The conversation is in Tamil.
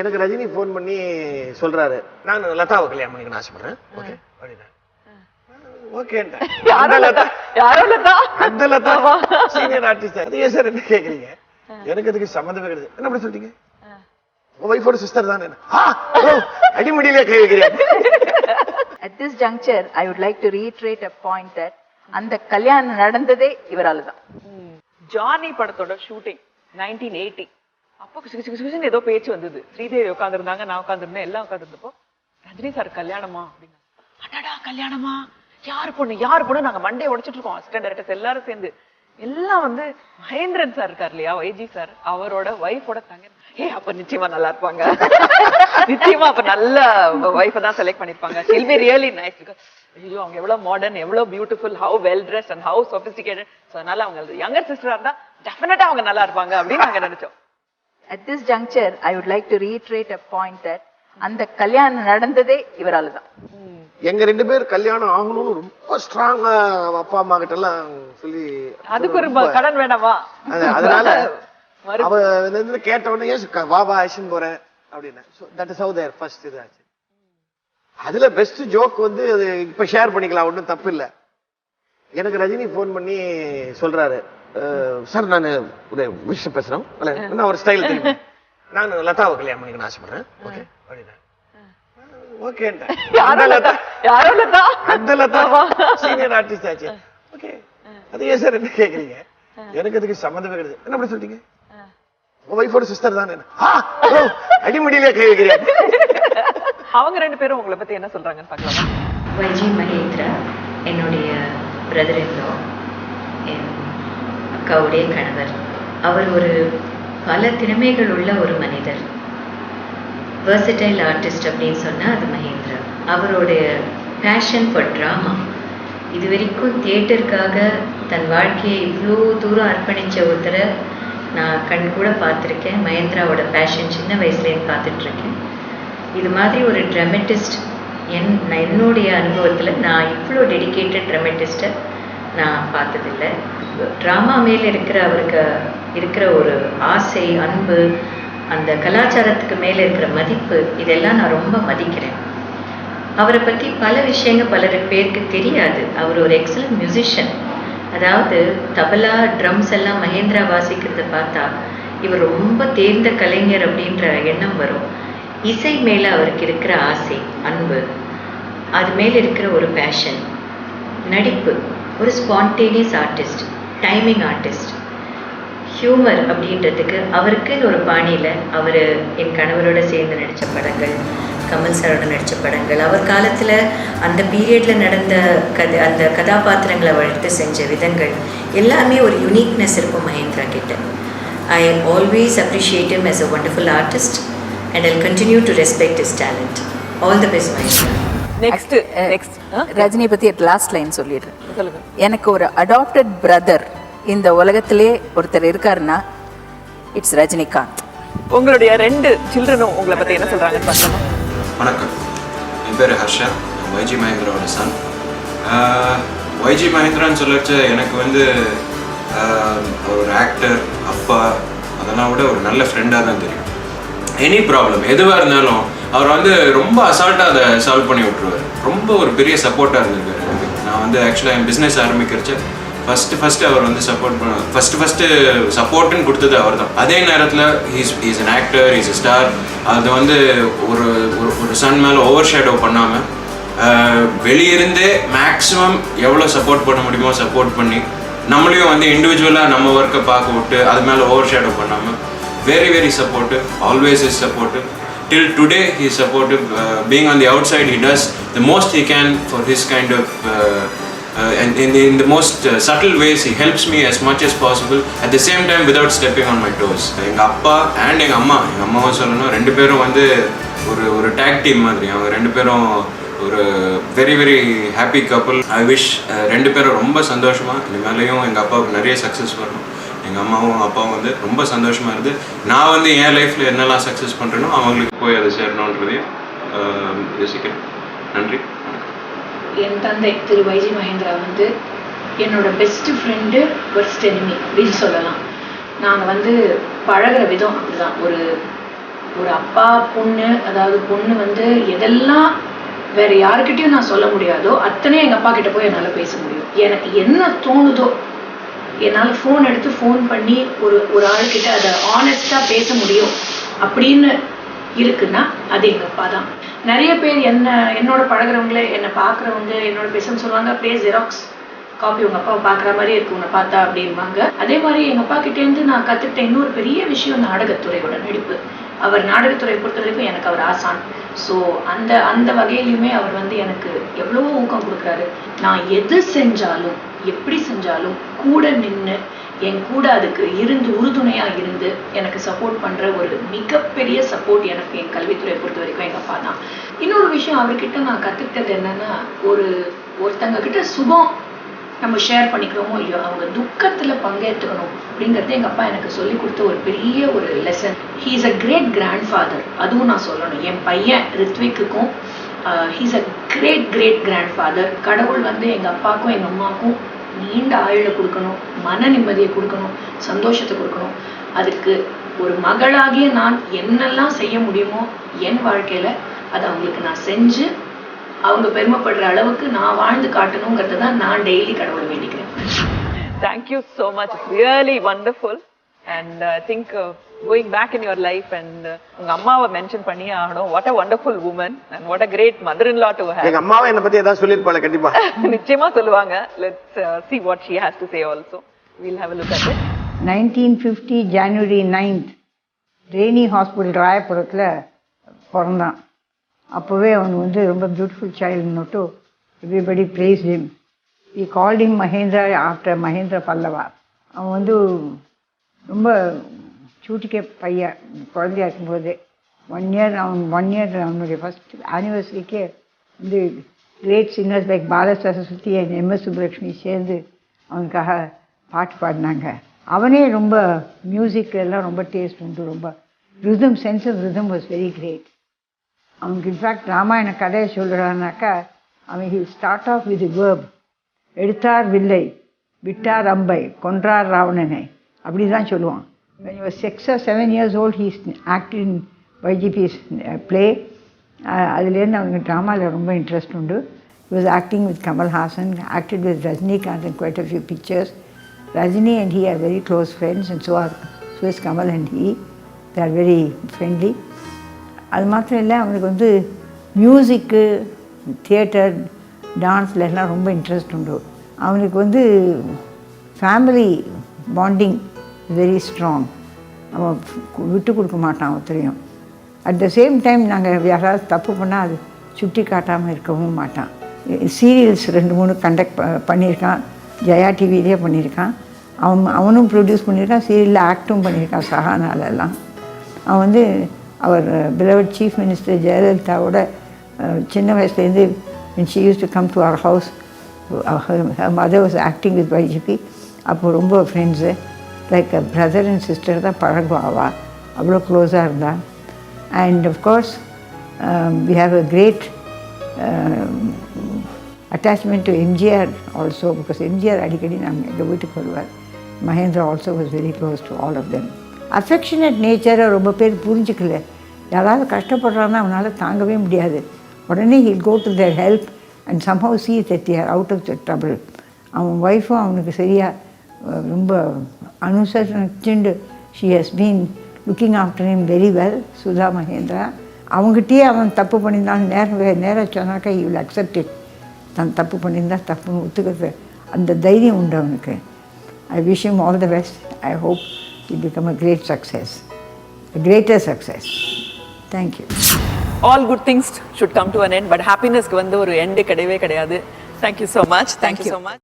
எனக்கு ரஜினி ஃபோன் பண்ணி சொல்றாரு. நான் லதாவை கல்யாணம் பண்ணிக்கணும் ஆசைப்படுறேன். ஓகே? அப்படின்னா. ஓகேன்ட்டேன். யாரோ லதா? யாரோ லதா? அந்த லதா ஆமா. சீனியர் ஆர்டிஸ்ட் அது ஏன் சார் என்ன கேக்குறீங்க? எனக்கு அதுக்கு சம்மந்தமே கிடையாது. என்ன அப்படி சொல்லிட்டீங்க ஒய்ஃபோட சிஸ்டர் தானே? அடிமடியிலே கை வைக்கிறேன் this juncture, I would like to reiterate a point that அந்த கல்யாணம் நடந்ததே இவரால தான். ஜானி படத்தோட ஷூட்டிங் நைன்டீன் எயிட்டி அப்போ குசு குசு குசுன்னு ஏதோ பேச்சு வந்தது. ஸ்ரீதேவி உட்காந்துருந்தாங்க நான் உட்காந்துருந்தேன் எல்லாம் உட்காந்துருந்தப்போ ரஜினி சார் கல்யாணமா அப்படின்னா. அடடா கல்யாணமா? யார் பொண்ணு? யார் பொண்ணு? நாங்க மண்டே உடைச்சிட்டு இருக்கோம் அசிஸ்டன்ட் டைரக்டர்ஸ் எல்லாரும் சேர்ந்து. எல்லாம் வந்து மகேந்திரன் சார் இருக்கார் இல்லையா வைஜி சார் அவரோட ஒய்ஃபோட தங்க ஏ அப்ப நிச்சயமா நல்லா இருப்பாங்க. நிச்சயமா அப்ப நல்ல ஒய்ஃபை தான் செலக்ட் பண்ணிருப்பாங்க. ஷில் பி ரியலி நைஸ் ஐயோ அவங்க எவ்வளவு மாடர்ன் எவ்வளவு beautiful how well dress and how sophisticated so அதனால அவங்க யங்கர் சிஸ்டரா இருந்தா டெஃபினட்டா அவங்க நல்லா இருப்பாங்க அப்படின்னு நாங்க நினைச்சோம். At this juncture, I would like to reiterate a point that அந்த கல்யாணம் நடந்ததே இவரால தான் எங்க ரெண்டு பேர் கல்யாணம் ஆகணும்னு ரொம்ப ஸ்ட்ராங்கா அப்பா அம்மா கிட்ட எல்லாம் சொல்லி அதுக்கு ஒரு கடன் வேணாமா? அது- அதனால அவ வந்து கேட்ட உடனே "Yes, க- வா வா ஐஷன் போறேன் அப்படின்னு. That is how there first இது ஆச்சு. அதுல பெஸ்ட் ஜோக் வந்து இப்ப ஷேர் பண்ணிக்கலாம் ஒண்ணும் தப்பு இல்ல. எனக்கு ரஜினி ஃபோன் பண்ணி சொல்றாரு. சார் நான் ஒரு விஷயம் பேசுறேன் என்ன ஒரு ஸ்டைல் தெரியும்? நான் லதாவை கல்யாணம் பண்ணிக்கணும் ஆசைப்படுறேன். ஓகே அப்படின்னா. அந்த. சீனியர் ஆர்டிஸ்ட் ஆச்சு. ஓகே அது ஏன் சார் என்ன கேக்குறீங்க? எனக்கு அதுக்கு சம்மந்தமே கிடையாது. என்ன அப்படி சொல்லிட்டீங்க உங்க ஒய்ஃபோட சிஸ்டர் தானே? அடிமடியிலே கை வைக்கிறேன் அவங்க ரெண்டு பேரும் உங்களை பத்தி என்ன சொல்றாங்கன்னு பார்க்கலாமா? வைஜி மகேந்திரா என்னுடைய பிரதர் அக்காவுடைய கணவர். அவர் ஒரு பல திறமைகள் உள்ள ஒரு மனிதர். Versatile ஆர்டிஸ்ட் அப்படின்னு சொன்னால் அது மகேந்திரா. அவருடைய பேஷன் ஃபார் ட்ராமா இது வரைக்கும் தியேட்டருக்காக தன் வாழ்க்கையை இவ்வளோ தூரம் அர்ப்பணித்த ஒருத்தரை நான் கண் கூட பார்த்துருக்கேன். மகேந்திராவோட பேஷன் சின்ன வயசுலேருந்து பார்த்துட்ருக்கேன். இது மாதிரி ஒரு ட்ரமெட்டிஸ்ட் என் நான் என்னுடைய அனுபவத்தில் நான் இவ்வளோ டெடிகேட்டட் ட்ரமெட்டிஸ்ட்டை நான் பார்த்ததில்லை. ட்ராமா மேல் இருக்கிற அவருக்கு இருக்கிற ஒரு ஆசை அன்பு அந்த கலாச்சாரத்துக்கு மேலே இருக்கிற மதிப்பு இதெல்லாம் நான் ரொம்ப மதிக்கிறேன். அவரை பற்றி பல விஷயங்கள் பலர் பேருக்கு தெரியாது. அவர் ஒரு எக்ஸலண்ட் மியூசிஷியன் அதாவது தபலா ட்ரம்ஸ் எல்லாம் மகேந்திரா வாசிக்கிறத பார்த்தா இவர் ரொம்ப தேர்ந்த கலைஞர் அப்படின்ற எண்ணம் வரும். இசை மேலே அவருக்கு இருக்கிற ஆசை அன்பு அது மேலே இருக்கிற ஒரு பேஷன் நடிப்பு. ஒரு spontaneous artist timing artist humour அப்படின்றதுக்கு அவருக்குன்னு ஒரு பாணியில் அவர் என் கணவரோட சேர்ந்து நடித்த படங்கள் கமல் சாரோட நடித்த படங்கள் அவர் காலத்தில் அந்த பீரியடில் நடந்த கதை அந்த கதாபாத்திரங்களை வளர்த்து செஞ்ச விதங்கள் எல்லாமே ஒரு யுனிக்னஸ் இருக்கும் மகேந்திரா கிட்ட. I always appreciate as a a wonderful and and I'll continue respect respect talent all the the best, next next Rajini பத்தி லாஸ்ட் லைன் சொல்லிடுறேன். சொல்லுங்க. எனக்கு ஒரு அடாப்டட் பிரதர் இந்த உலகத்திலே ஒருத்தர் இருக்காருன்னா இட்ஸ் ரஜினிகாந்த். உங்களுடைய ரெண்டு சில்ட்ரனும் உங்களை பத்தி என்ன சொல்றாங்கன்னு பார்க்கலாமா வணக்கம். என் பேர் ஹர்ஷா. வைஜி மகேந்திராவோட சன் வைஜி மகேந்திரான்னு சொல்லச்ச எனக்கு வந்து ஒரு ஆக்டர் அப்பா அதெல்லாம் விட ஒரு நல்ல ஃப்ரெண்டாக தான் தெரியும். எனி ப்ராப்ளம் எதுவாக இருந்தாலும் அவர் வந்து ரொம்ப அசால்ட்டாக அதை சால்வ் பண்ணி விட்ருவார் ரொம்ப ஒரு பெரிய சப்போர்ட்டாக இருந்திருக்காரு எனக்கு. நான் வந்து ஆக்சுவலாக என் பிஸ்னஸ் ஆரம்பிக்கிறச்ச ஃபஸ்ட்டு ஃபஸ்ட்டு அவர் வந்து சப்போர்ட் பண்ண ஃபஸ்ட்டு ஃபஸ்ட்டு சப்போர்ட்டுன்னு கொடுத்தது அவர் தான் அதே நேரத்தில் he's is an actor is a star அது வந்து ஒரு ஒரு ஒரு சன் மேலே ஓவர் ஷேடோ பண்ணாமல் வெளியிருந்தே மேக்ஸிமம் எவ்வளோ சப்போர்ட் பண்ண முடியுமோ சப்போர்ட் பண்ணி நம்மளையும் வந்து இண்டிவிஜுவலாக நம்ம ஒர்க்கை பார்க்க விட்டு அது மேலே ஓவர் ஷேடோ பண்ணாமல் very very support always is support till today he is supportive uh, being on the outside he does the most he can for his kind of uh, uh, and in, in the most uh, subtle ways he helps me as much as possible at the same time without stepping on my toes எங்கள் அப்பா அண்ட் எங்கள் அம்மா எங்கள் அம்மாவும் சொல்லணும் ரெண்டு பேரும் வந்து ஒரு ஒரு டேக் டீம் மாதிரி அவங்க ரெண்டு பேரும் ஒரு very very happy couple I wish ரெண்டு பேரும் ரொம்ப சந்தோஷமா இந்த மேலேயும் எங்கள் அப்பாவுக்கு நிறைய சக்ஸஸ் வரணும் எங்கள் அம்மாவும் அப்பாவும் வந்து ரொம்ப சந்தோஷமாக இருந்து நான் வந்து என் லைஃப்பில் என்னெல்லாம் சக்ஸஸ் பண்ணுறேனோ அவங்களுக்கு போய் அதை சேரணுன்றதையும் யோசிக்கிறேன். நன்றி. என் தந்தை திரு வைஜி மகேந்திரா வந்து என்னோட பெஸ்ட் ஃப்ரெண்டு பெஸ்ட் எனிமி அப்படின்னு சொல்லலாம். நாங்கள் வந்து பழகுற விதம் அப்படிதான். ஒரு ஒரு அப்பா பொண்ணு அதாவது பொண்ணு வந்து எதெல்லாம் வேற யாருக்கிட்டையும் நான் சொல்ல முடியாதோ அத்தனையும் எங்கள் அப்பா கிட்ட போய் என்னால் பேச முடியும். எனக்கு என்ன தோணுதோ என்னால் ஃபோன் எடுத்து ஃபோன் பண்ணி ஒரு ஒரு ஆள்கிட்ட அதை ஆனஸ்டாக பேச முடியும் அப்படின்னு இருக்குன்னா அது எங்கள் அப்பா தான். நிறைய பேர் என்ன என்னோட பழகுறவங்களே என்னை பார்க்குறவங்க என்னோட பேசன்னு சொல்லுவாங்க அப்படியே ஜெராக்ஸ் காப்பி உங்கள் அப்பாவை பார்க்குற மாதிரி இருக்கு உன்னை பார்த்தா அப்படிம்பாங்க. அதே மாதிரி எங்கள் அப்பா கிட்டேருந்து நான் கற்றுக்கிட்ட இன்னொரு பெரிய விஷயம் நாடகத்துறையோட நடிப்பு. அவர் நாடகத்துறை பொறுத்த வரைக்கும் எனக்கு அவர் ஆசான். ஸோ அந்த அந்த வகையிலுமே அவர் வந்து எனக்கு எவ்வளவோ ஊக்கம் கொடுக்குறாரு. நான் எது செஞ்சாலும் எப்படி செஞ்சாலும் கூட நின்று என் கூட அதுக்கு இருந்து உறுதுணையா இருந்து எனக்கு சப்போர்ட் பண்ற ஒரு மிகப்பெரிய சப்போர்ட் எனக்கு என் கல்வித்துறையை பொறுத்த வரைக்கும் எங்க அப்பா தான். இன்னொரு விஷயம் அவர்கிட்ட நான் கத்துக்கிட்டது என்னன்னா ஒரு ஒருத்தங்க கிட்ட சுகம் நம்ம ஷேர் பண்ணிக்கிறோமோ இல்லையோ அவங்க துக்கத்துல பங்கேற்றுக்கணும் அப்படிங்கறது எங்க அப்பா எனக்கு சொல்லி கொடுத்த ஒரு பெரிய ஒரு lesson he is a great grandfather அதுவும் நான் சொல்லணும். என் பையன் ரித்விக்குக்கும் he's a great great grandfather கடவுள் வந்து எங்க அப்பாவுக்கும் எங்க அம்மாவுக்கும் நீண்ட ஆயுளை கொடுக்கணும் மன நிம்மதியை கொடுக்கணும் சந்தோஷத்தை கொடுக்கணும். அதுக்கு ஒரு மகளாகிய நான் என்னெல்லாம் செய்ய முடியுமோ என் வாழ்க்கையில அதை அவங்களுக்கு நான் செஞ்சு அவங்க பெருமைப்படுற அளவுக்கு நான் வாழ்ந்து காட்டணுங்கிறத தான் நான் டெய்லி கடவுளை வேண்டிக்கிறேன். Thank you so much really wonderful wonderful. And I think uh, going back in your life and uh, உங்க அம்மாவை மென்ஷன் பண்ணி ஆகணும். What a wonderful woman and what a great mother in law to have எங்க அம்மாவை என்னை பத்தி ஏதாவது சொல்லியிருப்பாள் கண்டிப்பா. நிச்சயமா சொல்லுவாங்க. Let's see what she has to say also. We'll have a look at it. 1950 January 9th Rainy hospital ராயபுரத்தில் பிறந்தான். அப்போவே அவன் வந்து ரொம்ப beautiful சைல்டுன்னுட்டு everybody him. We called him Mahendra after Mahendra Pallava அவன் வந்து ரொம்ப சூட்டிக்க பையன் குழந்தையா இருக்கும்போது. ஒன் இயர் அவன் ஒன் இயர் அவனுடைய ஃபஸ்ட் ஆனிவர்சரிக்கே வந்து great singers like Balasaraswati M MS Subbulakshmi சேர்ந்து அவனுக்காக பாட்டு பாடினாங்க. அவனே ரொம்ப மியூசிக் எல்லாம் ரொம்ப டேஸ்ட் உண்டு ரொம்ப rhythm sense of rhythm was very great அவனுக்கு இன்ஃபேக்ட் ராமாயண கதையை சொல்கிறான்னாக்கா அவன் he start off with verb எடுத்தார் வில்லை விட்டார் அம்பை கொன்றார் ராவணனை. அப்படி தான் சொல்லுவான் when he was six or seven years old he's acting வைஜிபிஸ் play அதுலேருந்து அவனுக்கு ட்ராமாவில் ரொம்ப இன்ட்ரெஸ்ட் உண்டு he was acting with Kamal Hassan, acted with Rajnikant in quite a few pictures. Rajini and he are very close friends and so are so is Kamal and he. They are very friendly. அது மாத்திரம் இல்லை அவனுக்கு வந்து மியூசிக்கு தியேட்டர் டான்ஸ்ல எல்லாம் ரொம்ப இன்ட்ரெஸ்ட் உண்டு அவனுக்கு வந்து ஃபேமிலி பாண்டிங் வெரி ஸ்ட்ராங் அவன் விட்டு கொடுக்க மாட்டான் ஒருத்தரையும். அட் த சேம் டைம் நாங்கள் யாராவது தப்பு பண்ணால் அது சுட்டி காட்டாமல் இருக்கவும் மாட்டான். சீரியல்ஸ் ரெண்டு மூணு கண்டக்ட் பண்ணியிருக்கான். ஜெயா டிவிலே பண்ணியிருக்கான். அவன் அவனும் ப்ரொடியூஸ் பண்ணியிருக்கான். சீரியலில் ஆக்டும் பண்ணியிருக்கான் சஹானாலெல்லாம் அவன் வந்து அவர் பிலவட் சீஃப் மினிஸ்டர் ஜெயலலிதாவோட சின்ன வயசுலேருந்து when use used come come to house house her, acting mother was அப்போ ரொம்ப friends like brother and sister தான் பழகுவா அவ்வளோ க்ளோஸாக இருந்தா. And of course we have a great attachment to MGR also because MGR அடிக்கடி நாங்கள் எங்கள் வீட்டுக்கு வருவார். Mahendra also was very close to all of them affectionate நேச்சரை ரொம்ப பேர் புரிஞ்சுக்கல. யாராவது கஷ்டப்படுறான்னா அவனால் தாங்கவே முடியாது. உடனே he'll go to there help and somehow see that are out of the trouble அவன் ஒய்ஃபும் அவனுக்கு சரியாக ரொம்ப அனுசரிச்சுண்டு she has been looking after him very well Sudha Mahendra அவங்ககிட்டயே அவன் தப்பு பண்ணியிருந்தான். நேரம் நேராக சொன்னாக்கா யூ வில் அக்செப்ட் இட் தான் தப்பு பண்ணியிருந்தா தப்புன்னு ஒத்துக்கிறது அந்த தைரியம் உண்டு அவனுக்கு. I wish him all the best I hope you become a great success greater success thank you all good things should come to an end but happiness க்கு வந்து ஒரு end கிடையவே கிடையாது. So much. Thank you. so much.